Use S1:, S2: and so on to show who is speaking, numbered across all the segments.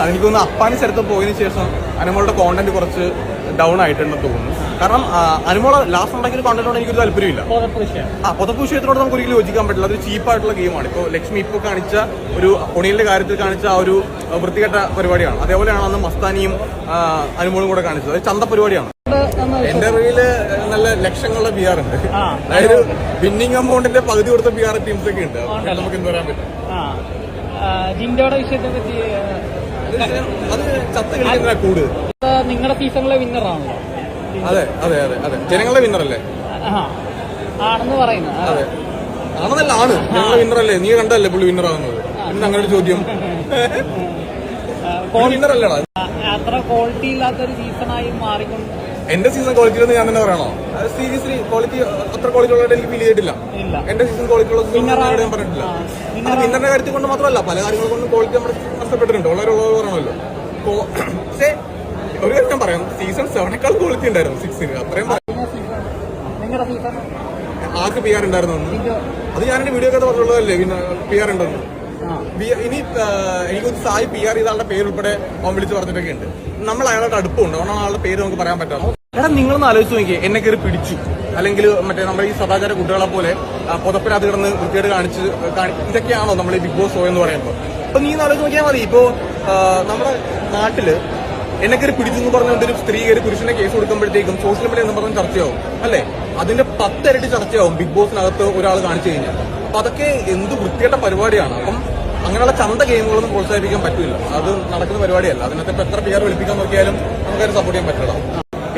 S1: അതെനിക്ക് തോന്നുന്നു അപ്പാനി സ്ഥലത്ത് പോയതിനു ശേഷം അനുമോളുടെ കോണ്ടന്റ് കുറച്ച് ഡൗൺ ആയിട്ടുണ്ടെന്ന് തോന്നുന്നു. കാരണം അനുമോൾ ലാസ്റ്റ് ഉണ്ടാക്കിയ കോണ്ടന്റിനോട് എനിക്കൊരു താല്പര്യമില്ല. ആ പൊതപ്പ് വിഷയത്തിനോട് നമുക്ക് ഒരിക്കലും യോജിക്കാൻ പറ്റില്ല. അതൊരു ചീപ്പായിട്ടുള്ള ഗെയിമാണ് ഇപ്പോൾ ലക്ഷ്മി ഇപ്പോൾ കാണിച്ച ഒരു പൊണിയിലെ കാര്യത്തിൽ കാണിച്ച ആ ഒരു വൃത്തികെട്ട പരിപാടിയാണ്. അതേപോലെയാണ് അന്ന് മസ്താനിയും അനുമോളും കൂടെ കാണിച്ചത്. അത് ചന്ത പരിപാടിയാണ്. എന്റെ അറിവിൽ നല്ല ലക്ഷങ്ങളുടെ ബി ആർ ഉണ്ട് അതായത് വിന്നിംഗ് എമൗണ്ടിന്റെ പകുതി കൊടുത്ത ബി ആർ ടീംസ് ഒക്കെ ഉണ്ട്. നമുക്ക് എന്ത് പറയാൻ പറ്റും?
S2: ജിൻഡോയുടെ വിഷയത്തെ പറ്റി
S1: അത് ചത്ത് കളിക്കുന്ന കൂട്
S2: നിങ്ങളുടെ സീസണിലെ വിന്നറാണല്ലോ
S1: അതെ അതെ അതെ അതെ. ജനങ്ങളുടെ
S2: ആ ആണെന്ന് പറയുന്നു.
S1: അതെ. ആണെന്നല്ല ആണ്. ജനങ്ങളുടെ വിന്നറല്ലേ നീ കണ്ടല്ലേ പുള്ളി വിന്നറാകുന്നത് പിന്നെ അങ്ങനെ ഒരു ചോദ്യം.
S2: ആ, അത്ര ക്വാളിറ്റി ഇല്ലാത്തൊരു സീസണായി മാറിക്കൊണ്ട്.
S1: എന്റെ സീസൺ ക്വാളിറ്റി എന്ന് ഞാൻ തന്നെ പറയണോ? സീരിയസ്ലി ക്വാളിറ്റി അത്ര ക്വാളിറ്റി ഉള്ളതായിട്ട് എനിക്ക് ഫീൽ ചെയ്തിട്ടില്ല.
S2: ഇല്ല.
S1: എന്റെ സീസൺ ക്വാളിറ്റി ഉള്ള ഞാൻ പറഞ്ഞിട്ടില്ല. വിന്നറിന്റെ കാര്യത്തിൽ കൊണ്ട് മാത്രമല്ല പല കാര്യങ്ങൾ കൊണ്ടും ക്വാളിറ്റി നമ്മൾ നഷ്ടപ്പെട്ടിട്ടുണ്ട്. വളരെ ഉള്ളത് പറയണമല്ലോ. പക്ഷേ ഒരു കാര്യം ഞാൻ പറയാം. സീസൺ സെവനേക്കാൾ ക്വാളിറ്റി ഉണ്ടായിരുന്നു സിക്സിന് അത്രയും ആർക്ക് പി ആർ ഉണ്ടായിരുന്നു? അത് ഞാൻ എന്റെ വീഡിയോ ഒക്കെ പറഞ്ഞുള്ളതല്ലേ? പിന്നെ പി ആർ ഉണ്ടെന്ന്. ഇനി എനിക്കൊന്ന് സായി പി ആർ ചെയ്ത ആളുടെ പേര് ഉൾപ്പെടെ അവൻ വിളിച്ച് പറഞ്ഞിട്ടൊക്കെ ഉണ്ട്. നമ്മൾ അയാളുടെ അടുപ്പമുണ്ട്. അതുകൊണ്ടാണ് ആളുടെ പേര് നമുക്ക് പറയാൻ പറ്റാമോ എടാ നിങ്ങളൊന്ന് ആലോചിച്ച് നോക്കിയേ. എന്നെ കയറി പിടിച്ചു. അല്ലെങ്കിൽ മറ്റേ നമ്മുടെ ഈ സദാചാര കുട്ടികളെ പോലെ പുതപ്പിനകത്ത് കിടന്ന് വൃത്തിയോട് കാണിച്ച് കാണി- ഇതൊക്കെയാണോ നമ്മൾ ഈ ബിഗ് ബോസ് ഷോ എന്ന് പറയുമ്പോൾ അപ്പൊ നീ ആലോചിച്ച് നോക്കിയാൽ മതി. ഇപ്പോ നമ്മുടെ നാട്ടിൽ എന്നെ കയറി പിടിച്ചു എന്ന് പറഞ്ഞുകൊണ്ട് ഒരു സ്ത്രീ കയറി പുരുഷനെ കേസ് കൊടുക്കുമ്പോഴത്തേക്കും സോഷ്യൽ മീഡിയ എന്ന് പറഞ്ഞ ചർച്ചയാവും അല്ലെ? അതിന്റെ പത്തരട്ടി ചർച്ചയാവും ബിഗ് ബോസിനകത്ത് ഒരാൾ കാണിച്ചു കഴിഞ്ഞാൽ. അപ്പൊ അതൊക്കെ എന്ത് വൃത്തികെട്ട പരിപാടിയാണ്. അപ്പം അങ്ങനെയുള്ള ചന്ത ഗെയിമുകളൊന്നും പ്രോത്സാഹിപ്പിക്കാൻ പറ്റില്ല അത് നടക്കുന്ന പരിപാടിയല്ല. അതിനകത്ത് എത്ര പേർ വിളിപ്പിക്കാൻ നോക്കിയാലും നമുക്കത് സപ്പോർട്ട് ചെയ്യാൻ പറ്റില്ല.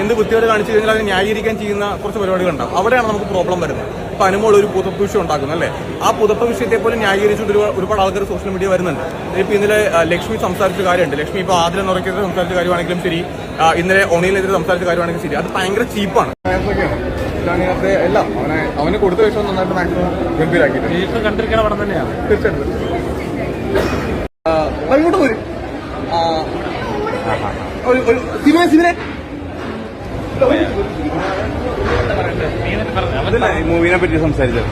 S1: എന്ത് വൃത്തിയോട് കാണിച്ചു കഴിഞ്ഞാൽ അത് ന്യായീകരിക്കാൻ ചെയ്യുന്ന കുറച്ച് പരിപാടികളുണ്ടാവും. അവിടെയാണ് നമുക്ക് പ്രോബ്ലം വരുന്നത്. അനുമോൾ ഒരു പുതപ്പ് വിഷയം ഉണ്ടാക്കുന്നു അല്ലേ? ആ പുതപ്പ് വിഷയത്തെ പോലും ന്യായീകരിച്ചുകൊണ്ട് ഒരുപാട് ആൾക്കാർ സോഷ്യൽ മീഡിയ വരുന്നുണ്ട്. ഇപ്പൊ ഇന്നലെ ലക്ഷ്മി സംസാരിച്ച കാര്യമുണ്ട്. ലക്ഷ്മി ഇപ്പൊ ആദ്യം നുറയ്ക്കെതിരെ സംസാരിച്ച കാര്യമാണെങ്കിലും ശരി. ഇന്നലെ ഒണിയിലെതിരെ സംസാരിച്ച കാര്യമാണെങ്കിലും ശരി. അത് ഭയങ്കര ചീപ്പാണ്. എല്ലാം. അവനെ അവന് കൊടുത്ത വിഷയം നന്നായിട്ട് മാക്സിമം
S2: പടം തന്നെയാണ്?
S1: തീർച്ചയായിട്ടും. ഇങ്ങോട്ട് പോര്. ഒരു- സിമനെ സിമനെ
S3: അതല്ല ഈ മൂവിനെ പറ്റി സംസാരിച്ചത്?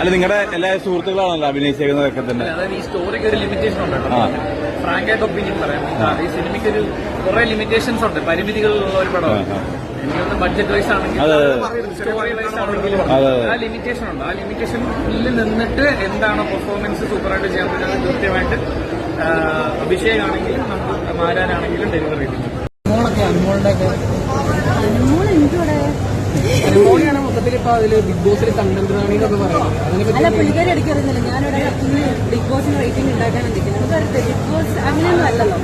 S3: അല്ല നിങ്ങളുടെ എല്ലാ സുഹൃത്തുക്കളാണല്ലോ അഭിനയിച്ചേക്കുന്നതൊക്കെ തന്നെ.
S4: ഈ സ്റ്റോറിക്ക് ഒരു ലിമിറ്റേഷൻ ഉണ്ട്. ഒപ്പീനിയൻ പറയാം. ഈ സിനിമയ്ക്ക് ഒരു കുറെ ലിമിറ്റേഷൻസ് ഉണ്ട്. പരിമിതികളുള്ള ഒരു പടമാണ്. എനിക്കൊന്ന് ബഡ്ജറ്റ് വൈസ് ആണെങ്കിൽ സ്റ്റോറി വൈസ് ആണെങ്കിലും
S3: അതെ, അതെ.
S4: ആ ലിമിറ്റേഷൻ ഉണ്ട്. ആ ലിമിറ്റേഷനിൽ നിന്നിട്ട് എന്താണ് പെർഫോമൻസ് സൂപ്പറായിട്ട് ചെയ്യാൻ പറ്റുന്നത് കൃത്യമായിട്ട് അഭിഷേകാണെങ്കിലും നമുക്ക് മാരാനാണെങ്കിലും ഡെലിവറി ചെയ്തു
S2: മോളൊക്കെ അനുമോളുടെ ഒക്കെ ഇപ്പൊ അതിൽ ബിഗ് ബോസിൽ എന്നൊക്കെ
S5: അല്ല പുള്ളിക്കാരി അടിക്കറിയുന്നില്ല ഞാനിവിടെ ബിഗ് ബോസിന് റേറ്റിംഗ് നിൽക്കുന്നത് നമുക്കറിയത്തില്ല ബിഗ് ബോസ് അങ്ങനെയൊന്നും അല്ലല്ലോ.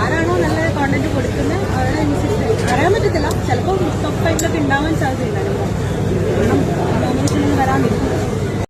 S5: ആരാണോ നല്ല കോണ്ടന്റ് കൊടുക്കുന്നത് അവരുടെ അനുസരിച്ച് അറിയാൻ പറ്റത്തില്ല. ചിലപ്പോൾ ടോപ്പ് ഫൈവിലൊക്കെ ഉണ്ടാവാൻ സാധ്യതയുണ്ടായിരുന്നു